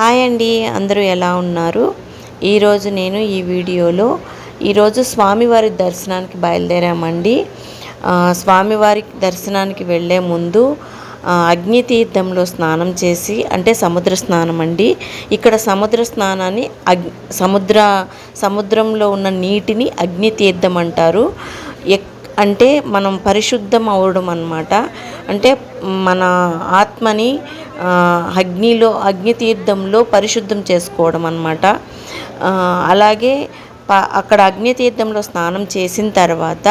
Hi అండి అందరూ ఎలా ఉన్నారు? ఈరోజు నేను ఈ వీడియోలో ఈరోజు స్వామివారి దర్శనానికి బయలుదేరామండి. స్వామివారి దర్శనానికి వెళ్ళే ముందు అగ్నితీర్థంలో అగ్ని తీర్థంలో స్నానం చేసి అంటే సముద్ర స్నానం అండి. ఇక్కడ సముద్ర స్నానాన్ని అగ్ సముద్ర సముద్రంలో ఉన్న నీటిని అగ్ని తీర్థం అంటారు. ఎక్ అంటే మనం పరిశుద్ధం అవడం అన్నమాట. అంటే మన ఆత్మని అగ్నిలో అగ్ని తీర్థంలో పరిశుద్ధం చేసుకోవడం అనమాట అలాగే ప అక్కడ అగ్ని తీర్థంలో స్నానం చేసిన తర్వాత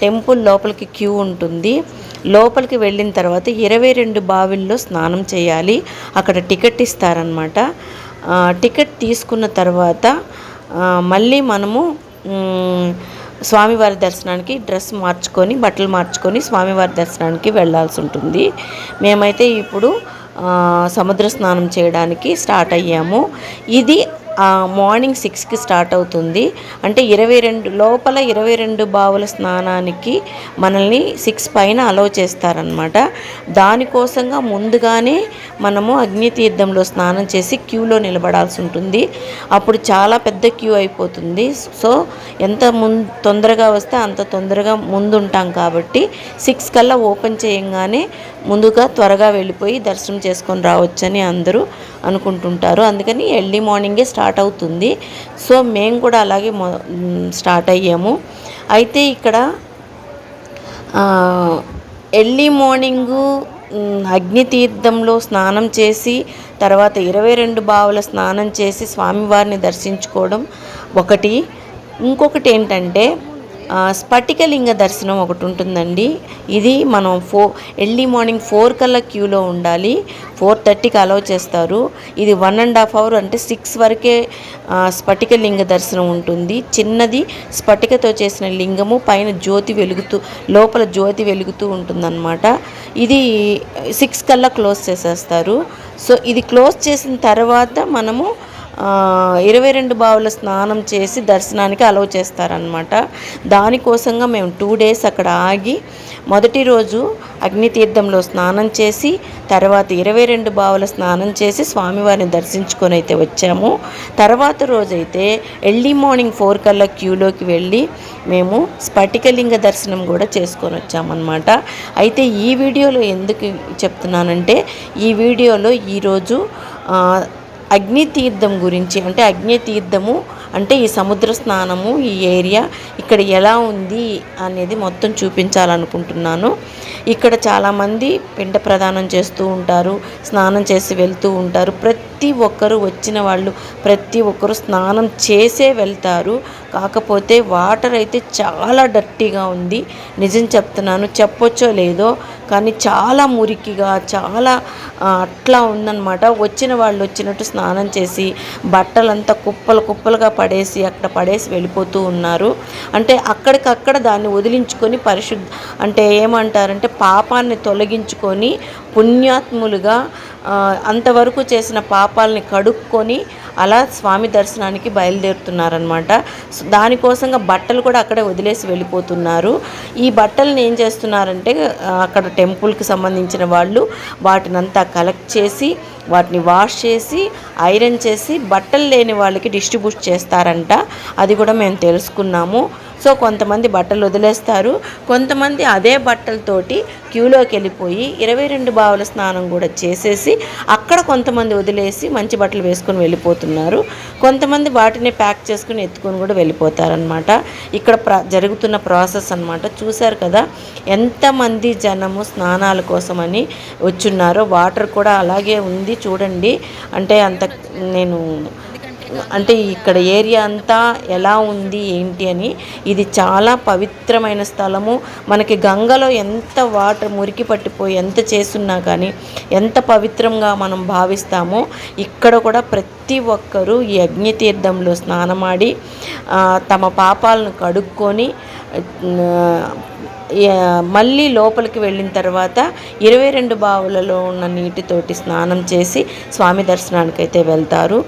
టెంపుల్ లోపలికి క్యూ ఉంటుంది. లోపలికి వెళ్ళిన తర్వాత ఇరవై రెండు బావిల్లో స్నానం చేయాలి. అక్కడ టికెట్ ఇస్తారనమాట టికెట్ తీసుకున్న తర్వాత మళ్ళీ మనము స్వామివారి దర్శనానికి డ్రెస్ మార్చుకొని బట్టలు మార్చుకొని స్వామివారి దర్శనానికి వెళ్ళాల్సి ఉంటుంది. మేమైతే ఇప్పుడు సముద్ర స్నానం చేయడానికి స్టార్ట్ అయ్యాము. ఇది మార్నింగ్ సిక్స్కి స్టార్ట్ అవుతుంది. అంటే ఇరవై రెండు లోపల ఇరవై రెండు బావుల స్నానానికి మనల్ని సిక్స్ పైన అలౌ చేస్తారనమాట దానికోసంగా ముందుగానే మనము అగ్నితీర్థంలో స్నానం చేసి క్యూలో నిలబడాల్సి ఉంటుంది. అప్పుడు చాలా పెద్ద క్యూ అయిపోతుంది. సో ఎంత ముందు తొందరగా వస్తే అంత తొందరగా ముందు ఉంటాం కాబట్టి సిక్స్ కల్లా ఓపెన్ చేయంగానే ముందుగా త్వరగా వెళ్ళిపోయి దర్శనం చేసుకొని రావచ్చని అందరూ అనుకుంటుంటారు. అందుకని ఎర్లీ మార్నింగే స్టార్ట్ అవుతుంది. సో మేము కూడా అలాగే మొ స్టార్ట్ అయ్యాము. అయితే ఇక్కడ ఎర్లీ మార్నింగు అగ్నితీర్థంలో స్నానం చేసి తర్వాత ఇరవై రెండు బావుల స్నానం చేసి స్వామివారిని దర్శించుకోవడం ఒకటి. ఇంకొకటి ఏంటంటే స్ఫటికలింగ దర్శనం ఒకటి ఉంటుందండి. ఇది మనం ఫో ఎర్లీ మార్నింగ్ ఫోర్ కల్లా క్యూలో ఉండాలి. ఫోర్ థర్టీకి అలౌ చేస్తారు. ఇది వన్ అండ్ హాఫ్ అవర్ అంటే సిక్స్ వరకే స్ఫటికలింగ దర్శనం ఉంటుంది. చిన్నది స్ఫటికతో చేసిన లింగము పైన జ్యోతి వెలుగుతూ లోపల జ్యోతి వెలుగుతూ ఉంటుందన్నమాట. ఇది సిక్స్ కల్లా క్లోజ్ చేసేస్తారు. సో ఇది క్లోజ్ చేసిన తర్వాత మనము ఇరవై రెండు బావుల స్నానం చేసి దర్శనానికి అలౌ చేస్తారనమాట దానికోసంగా మేము టూ డేస్ అక్కడ ఆగి మొదటి రోజు అగ్నితీర్థంలో స్నానం చేసి తర్వాత ఇరవై రెండు బావుల స్నానం చేసి స్వామివారిని దర్శించుకొని అయితే వచ్చాము. తర్వాత రోజైతే ఎర్లీ మార్నింగ్ ఫోర్ కల్లా క్యూలోకి వెళ్ళి మేము స్ఫటికలింగ దర్శనం కూడా చేసుకొని వచ్చామన్నమాట. అయితే ఈ వీడియోలో ఎందుకు చెప్తున్నానంటే ఈ వీడియోలో ఈరోజు అగ్నితీర్థం అగ్ని తీర్థం గురించి అంటే అగ్ని తీర్థము అంటే ఈ సముద్ర స్నానము ఈ ఏరియా ఇక్కడ ఎలా ఉంది అనేది మొత్తం చూపించాలనుకుంటున్నాను. ఇక్కడ చాలామంది పిండ ప్రదానం చేస్తూ ఉంటారు స్నానం చేసి వెళ్తూ ఉంటారు. ప్రతి ప్రతి ఒక్కరు వచ్చిన వాళ్ళు ప్రతి ఒక్కరు స్నానం చేసే వెళ్తారు. కాకపోతే వాటర్ అయితే చాలా డర్టీగా ఉంది. నిజం చెప్తున్నాను చెప్పొచ్చో లేదో కానీ చాలా మురికిగా చాలా అట్లా ఉందన్నమాట. వచ్చిన వాళ్ళు వచ్చినట్టు స్నానం చేసి బట్టలంతా కుప్పలు కుప్పలుగా పడేసి అక్కడ పడేసి వెళ్ళిపోతూ ఉన్నారు. అంటే అక్కడికక్కడ దాన్ని వదిలించుకొని పరిశుద్ధ అంటే ఏమంటారంటే పాపాన్ని తొలగించుకొని పుణ్యాత్ములుగా అంతవరకు చేసిన పాపాలని కడుక్కొని అలా స్వామి దర్శనానికి బయలుదేరుతున్నారనమాట దానికోసంగా బట్టలు కూడా అక్కడే వదిలేసి వెళ్ళిపోతున్నారు. ఈ బట్టలను ఏం చేస్తున్నారంటే అక్కడ టెంపుల్కి సంబంధించిన వాళ్ళు వాటినంతా కలెక్ట్ చేసి వాటిని వాష్ చేసి ఐరన్ చేసి బట్టలు లేని వాళ్ళకి డిస్ట్రిబ్యూట్ చేస్తారంట. అది కూడా మేము తెలుసుకున్నాము. సో కొంతమంది బట్టలు వదిలేస్తారు. కొంతమంది అదే బట్టలతోటి క్యూలోకి వెళ్ళిపోయి ఇరవై రెండు బావుల స్నానం కూడా చేసేసి అక్కడ కొంతమంది వదిలేసి మంచి బట్టలు వేసుకొని వెళ్ళిపోతున్నారు. కొంతమంది వాటిని ప్యాక్ చేసుకుని ఎత్తుకొని కూడా వెళ్ళిపోతారనమాట ఇక్కడ ప్ర జరుగుతున్న ప్రాసెస్ అన్నమాట. చూశారు కదా ఎంతమంది జనము స్నానాల కోసమని వచ్చున్నారో వాటర్ కూడా అలాగే ఉంది చూడండి. అంటే అంత నేను అంటే ఇక్కడ ఏరియా అంతా ఎలా ఉంది ఏంటి అని. ఇది చాలా పవిత్రమైన స్థలము. మనకి గంగలో ఎంత వాటర్ మురికి పట్టిపోయి ఎంత చేసున్నా కానీ ఎంత పవిత్రంగా మనం భావిస్తామో ఇక్కడ కూడా ప్రతి ప్రతి ఒక్కరూ ఈ అగ్నితీర్థంలో స్నానమాడి తమ పాపాలను కడుక్కొని మళ్ళీ లోపలికి వెళ్ళిన తర్వాత ఇరవై రెండు బావులలో ఉన్న నీటితోటి స్నానం చేసి స్వామి దర్శనానికి అయితే వెళ్తారు.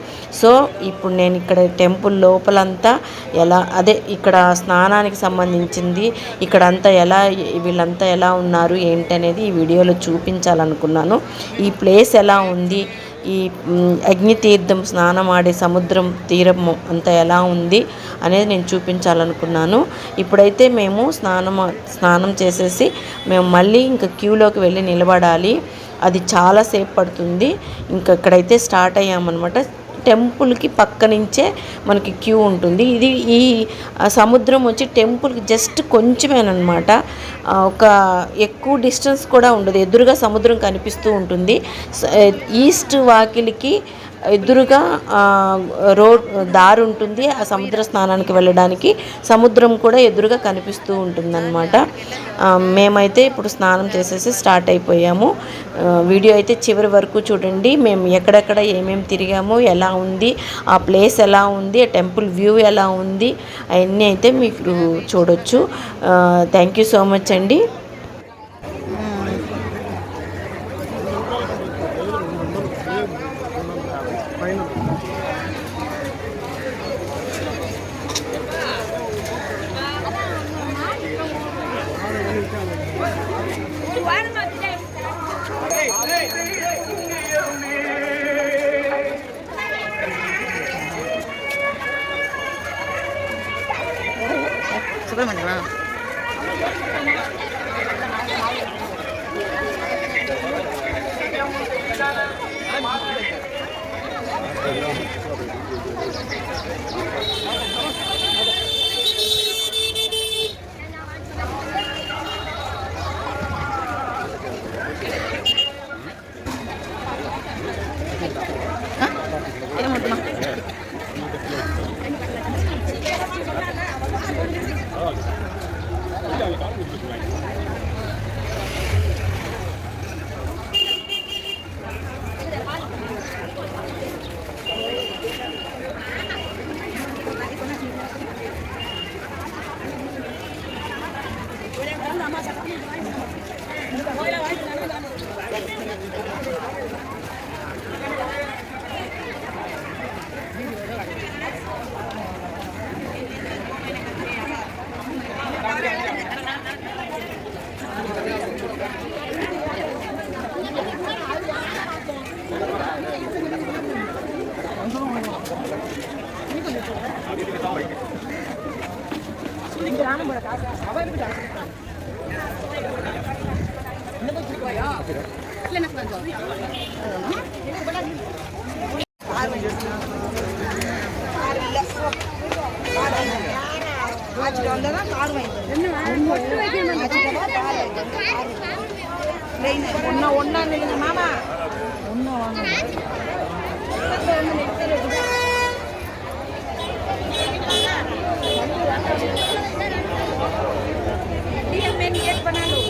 సో ఇప్పుడు నేను ఇక్కడ టెంపుల్ లోపలంతా ఎలా అదే ఇక్కడ స్నానానికి సంబంధించింది ఇక్కడ అంతా ఎలా వీళ్ళంతా ఎలా ఉన్నారు ఏంటి అనేది ఈ వీడియోలో చూపించాలనుకున్నాను. ఈ ప్లేస్ ఎలా ఉంది ఈ అగ్నితీర్థం స్నానం ఆడే సముద్రం తీరం అంతా ఎలా ఉంది అనేది నేను చూపించాలనుకున్నాను. ఇప్పుడైతే మేము స్నానం స్నానం చేసేసి మేము మళ్ళీ ఇంకా క్యూలోకి వెళ్ళి నిలబడాలి. అది చాలాసేపు పడుతుంది. ఇంకా ఇక్కడైతే స్టార్ట్ అయ్యామన్నమాట. టెంపుల్కి పక్క నుంచే మనకి క్యూ ఉంటుంది. ఇది ఈ సముద్రం వచ్చి టెంపుల్కి జస్ట్ కొంచెమేనమాట ఒక ఎక్కువ డిస్టెన్స్ కూడా ఉండదు. ఎదురుగా సముద్రం కనిపిస్తూ ఉంటుంది. ఈస్ట్ వాకిలికి ఎదురుగా రోడ్ దారి ఉంటుంది. ఆ సముద్ర స్నానానికి వెళ్ళడానికి సముద్రం కూడా ఎదురుగా కనిపిస్తూ ఉంటుందన్నమాట. మేమైతే ఇప్పుడు స్నానం చేసేసి స్టార్ట్ అయిపోయాము. వీడియో అయితే చివరి వరకు చూడండి. మేము ఎక్కడెక్కడ ఏమేమి తిరిగాము ఎలా ఉంది ఆ ప్లేస్ ఎలా ఉంది ఆ టెంపుల్ వ్యూ ఎలా ఉంది అవన్నీ అయితే మీకు చూడొచ్చు. థ్యాంక్ యూ సో మచ్ అండి. சுப்பிரமணியமா ஒன்னா ஒன்னா நில்லுங்க மாமா ஒன்னா வாங்க বানালো